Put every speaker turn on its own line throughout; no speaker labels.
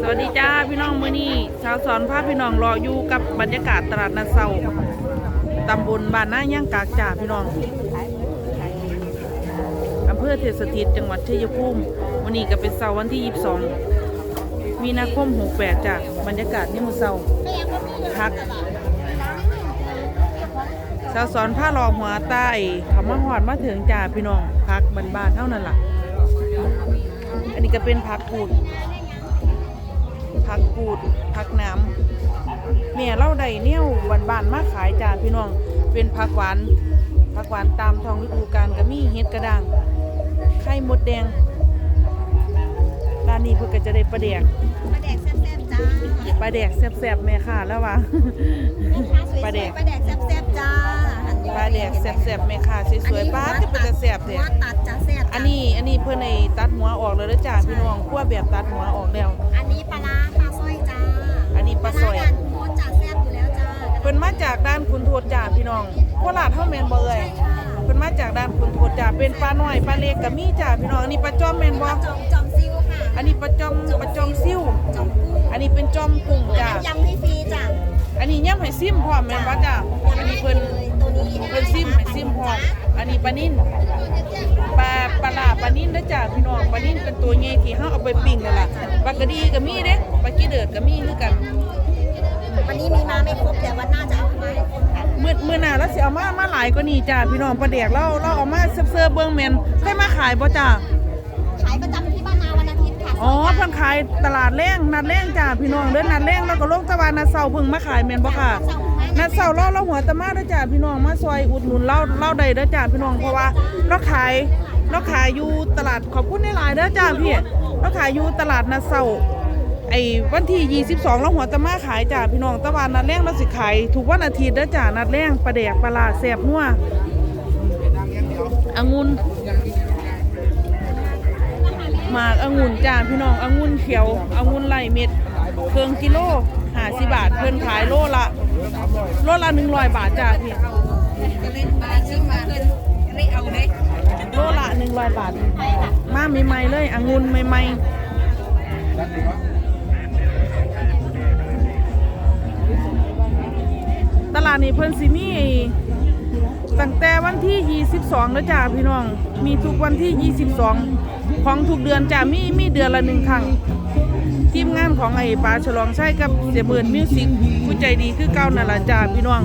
สวัสดีจ้าพี่น้องมือนี้ชาวสอนพาพี่น้องรออยู่กับบรรยากาศตลาดนัดเซาตำบลบ้านนาย่างกากจ่าพี่น้องอำเภอเทศสถิตจังหวัดชัยภูมิวันนี้ก็เป็นเสาร์วันที่ 22 มีนาคม 68จ้ะบรรยากาศนี่มือเสาร์พักชาวสอนผ้ารอหัวใต้ขามาหอดมาถึงจ่าพี่น้องพักบ้านๆเท่านั้นล่ะ อันนี้ก็เป็นพักกูด ผักกูดผักน้ำแม่เล่าใดเนี่ยบานๆมาขายจ้าพี่น้อง เป็นผักหวานผักหวานตามท้องฤดูกาลก็มีเฮ็ดกระด้างไข่มดแดงร้านนี้เพิ่นก็จะได้ปลาแดก
ปลาแดกแซ่บๆจ้า
ปลาแดกแซ่บๆแม่ค่ะแล้วว่าปลาแดก
ปลาแดกแซ่บๆจ้าหั่นอยู่
ปลาแดกแซ่บๆแม่ค่ะสวยๆป้าจะเป็นจะแซ่บ
หั
เด้
วตัดจ้าแซ่บจ้ะ
อันนี้อันนี้เพิ่นไอ้ตัดหัวออกแล้วเด้อจ้าพี่น้องคั่วแบบตัดหัวออกแล้ว
อันนี้ปลาร้าปลาสร้อยจ้า
อันนี้ปลาสร้อย
ด่านโคตรจ้าแซ่บอยู่แล้วจ้า
เพิ่นมาจากด้านคุณโทษจ้าพี่น้องโคราชเฮาแม่นบ่เอ่ย
ค่ะ
เพิ่นมาจากด้านคุณโทษจ้าเป็นปลาน้อยปลาเล็กก็มีจ้าพี่น้องอันนี้ปลาจอมแม่นบ่
จอมจอมซิวค่ะ
อันนี้ปลาจอมปลาจอมซิ่ว
จอมกุ้ง
อันนี้เป็นจอมกุ้งจ้า
อันนั้นยำให้ฟรีจ้า
อันนี้ย่ำให้ซิมพร้อมแม่นบ่จ้าอันนี้เพิ่น
ตัวนี้
เพิ่นซิมให้ซิมพร้อมอันนี้ปลานิ่นปลาปลาลาปลานิ่นเด้อจ้าพี่น้องปลานิ่นเป็นตัวใหญ่ที่เฮาเอาไปปิ้งนั่นล่ะปลากระดีก็มีเด้ปลากี้เดือดก็มีคือกัน
วันนี้มีมาไม่ครบแต่วันหน้าจะเอามาให้ครบค่ะ
มื้อมื้อหน้าเราสิเอามามาหลายกว่านี้จ้าพี่น้องปลาแดกเราเราเอามาเสิร์ฟๆเบิ่งแม่นเคยมาขายบ่จ้า
ขายประจำที่บ้านนาวันอาทิตย์ค่ะ
อ๋อเพิ่นขายตลาดแรงนัดแรงจ้าพี่น้องเด้อนัดแรงแล้วก็ลงตะวันนัดเสาร์เพิ่งมาขายแม่นบ่ค่ะ นัดเสาร์เราเราหัวตะมาด้อจ้าพี่น้องมาซอยอุดหนุนเราเราได้ด้อจ้าพี่น้องเพราะว่าเราขายเราขายอยู่ตลาดขอบคุณหลายเด้อจ้าพี่เราขายอยู่ตลาดนัดเสาไอ้วันที่ 22เราหัวตะมาขายจ้าพี่น้องตะวันนัดแรงเราสิขายทุกวันอาทิตย์เด้อจ้านัดแรงปลาแดกปลาร้าแซ่บนัวองุ่นหมากองุ่นจ้าพี่น้ององุ่นเขียวองุ่นไหลเม็ดเครื่องกิโลห้าสิบบาทเพิ่นขายโลละ โลละหนึ่งร้อยบาทจ้าพี่
เล่นใบชิ้นมาเล่นเอาเนี่ย
โลละหนึ่งร้อยบาท มาใหม่ๆเลยองุ่นใหม่ๆ ตลาดนี้เพิ่นสิมีตั้งแต่วันที่ 22แล้วจ้าพี่น้อง มีทุกวันที่ 22 ของทุกเดือนจ้ามีมีเดือนละหนึ่งครั้ง ทีมงานของไอ้ปลาฉลองใช่กับเสียเบิร์นมิวสิกผู้ใจดีคือเก่านั่นล่ะจ้าพี่น้อง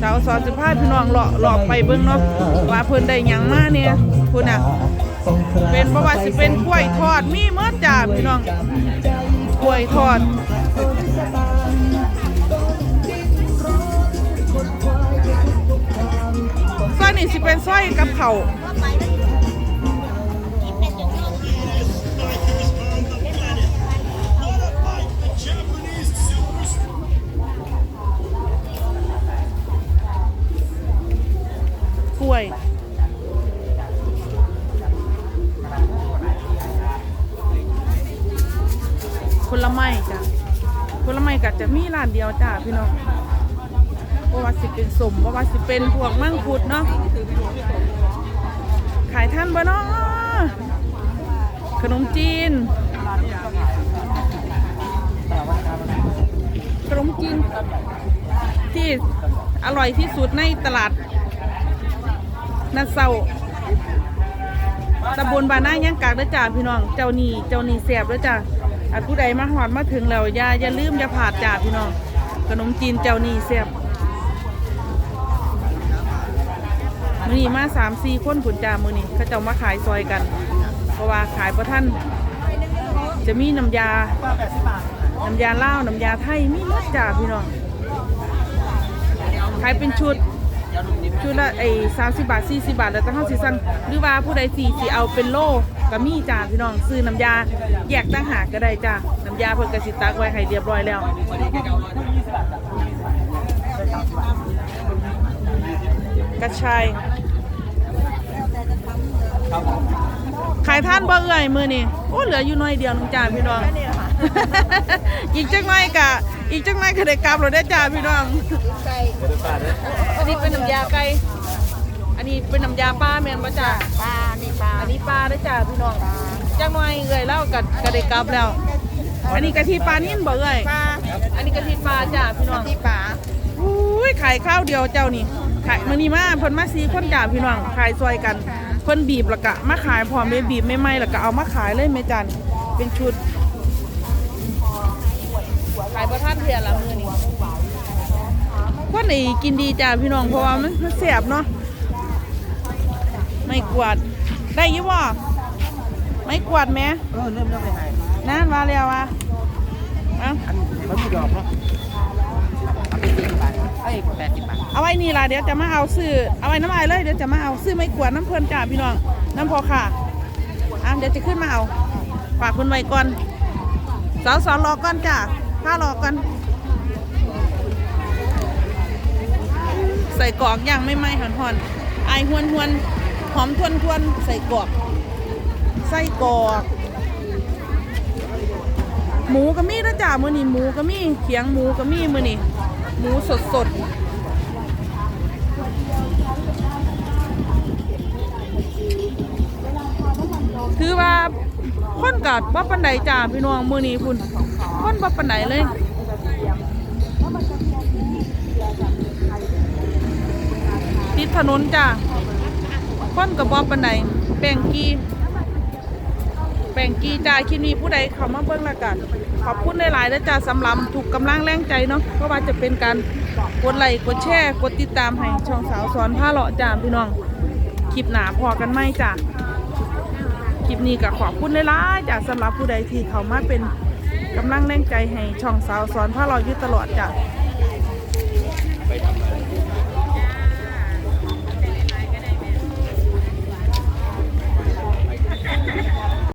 สาวสอนสิพาพี่น้องเลาะเลาะไปเบิ่งเนาะว่าเพิ่นได้ยังมาเนี่ยคุณน่ะเป็นบ่ว่าสิเป็นกล้วยทอดมีหมดจ้าพี่น้องกล้วยทอดซอยนี่สิเป็นซอยกับเขา
ล
ไม้จ้ะผลไม้ก็จะมีร้านเดียวจ้าพี่น้องเพราะว่าสิเป็นสมเพราะว่าสิเป็นพวกมังคุดเนาะขายท่านบ่เนาะขนมจีน ขนมจีน ที่อร่อยที่สุดในตลาดนัดเซาตำบลบานนาย่างกากเด้อจ้าพี่น้อง เจ้านี่เจ้านี่แสบเด้อจ้า อันผู้ใดมาหอดมาถึงแล้วอย่าอย่าลืมอย่าผาดจ้าพี่น้องขนมจีนเจ้านี่แสบมือนี้มาสามสี่คนผุนจ้ามือนี้เขาเจ้ามาขายซอยกัน เพราะว่าขายประท่านจะมีน้ำยา น้ำยาเล่าน้ำยาไทยมีหมดจ้าพี่น้องขายเป็นชุด ชุดละไอ้สามสิบบาทสี่สิบบาท แล้วต้งเข้าสิสั่งหรือว่าผู้ใดสี่สิเอาเป็นโลก็มีจ้าพี่น้องซื้อน้ำยาแยกตั้งหากก็ได้จ้าน้ำยาเพิ่นกระสิตักไว้ให้เรียบร้อยแล้วกระชายขายท่านบ่เอื่อยมือนี่โอ้เหลืออยู่น้อยเดียวนึงจ้าพี่น้องอีกจังน้อยกะ อีกจังน้อยก็ได้กลับเราได้อจ้าพี่น้อง
ไก่
อันนี้เป็นน้ำยาไก่อันนี้เป็นน้ำยาปลาแม่นบ่จ้า
ปลานี่ปลา
อันนี้ปลาได้อจ้าพี่น้องจังน้อยเอื่อยแล้วก็ก็ได้กลับแล้วเพอันนี้กะทิปลานิ่นบ่เอ้ย
ปลา
อันนี้กะทิปลาจ้าพี่น้อง
ที่ปลา
อุ้ยขายข้าวเดียวเจ้านี่ขายมื้อนี้มาเพิ่นมาซีคนจ้าพี่น้องขายซอยกันเพิ่นบีบแล้วก็มาขายพร้อมเลยบีบไม่ไหม้แล้วก็เอามาขายเลยแม่จันเป็นชุด ขายบ่ทันเทื่อละมื้อนี้คนนี่กินดีจ้าพี่น้องเพราะว่ามันมันแซ่บเนาะไม่กวาดได้ยี่บ่ไม่กวาดแหม
เออเริ่มเริ่มไปหาย
นะมาแล้วอะเอา
อันมันมีดอกเนาะเอาไปสี่สิบบาทเอ้ยแปดสิบบาท
เอาไว้นี่ล่ะเดี๋ยวจะมาเอาซื้อเอาไว้น้ำลายเลยเดี๋ยวจะมาเอาซื้อไม่กวาดน้ำเพลินจ้าพี่น้องน้ำพอค่ะอะเดี๋ยวจะขึ้นมาเอาฝากคุณไว้ก่อนสาวสอนรอก่อนจ้า ผ้ารอก่อนใส่กรอกย่างไม่ไหม้หอนหอนๆอายหวนหวนๆหอมทวนทวนๆใส่กรอกใส่กรอกหมูก็มีนะจ้ามือนี้หมูก็มีเขียงหมูก็มีมือนี้หมูสดสดคือว่าคนกัดบ่าปันใดจ้าพี่น้องมือนี้พุ่น คนบ่ปันใดเลยติดถนนจ้าคนกับบ่ปันใดแป้งกีแป้งกีจ้าคลิปนี้ผู้ใดเข้ามาเบิ่งละกัน ขอบคุณหลายๆนะจ้าสำหรับถูกกำลังแรงใจเนาะเพราะว่าจะเป็นการกดไลค์กดแชร์กดติดตามให้ช่องสาวสอนผ้าเลาะจ้าพี่น้องคลิปหนาพอกันไหมจ้าคลิปนี้ก็ขอบคุณหลายๆจ้าสำหรับผู้ใดที่เข้ามาเป็น กำลังแรงใจให้ช่องสาวสอนผ้าเราอยู่ตลอดจ้ะ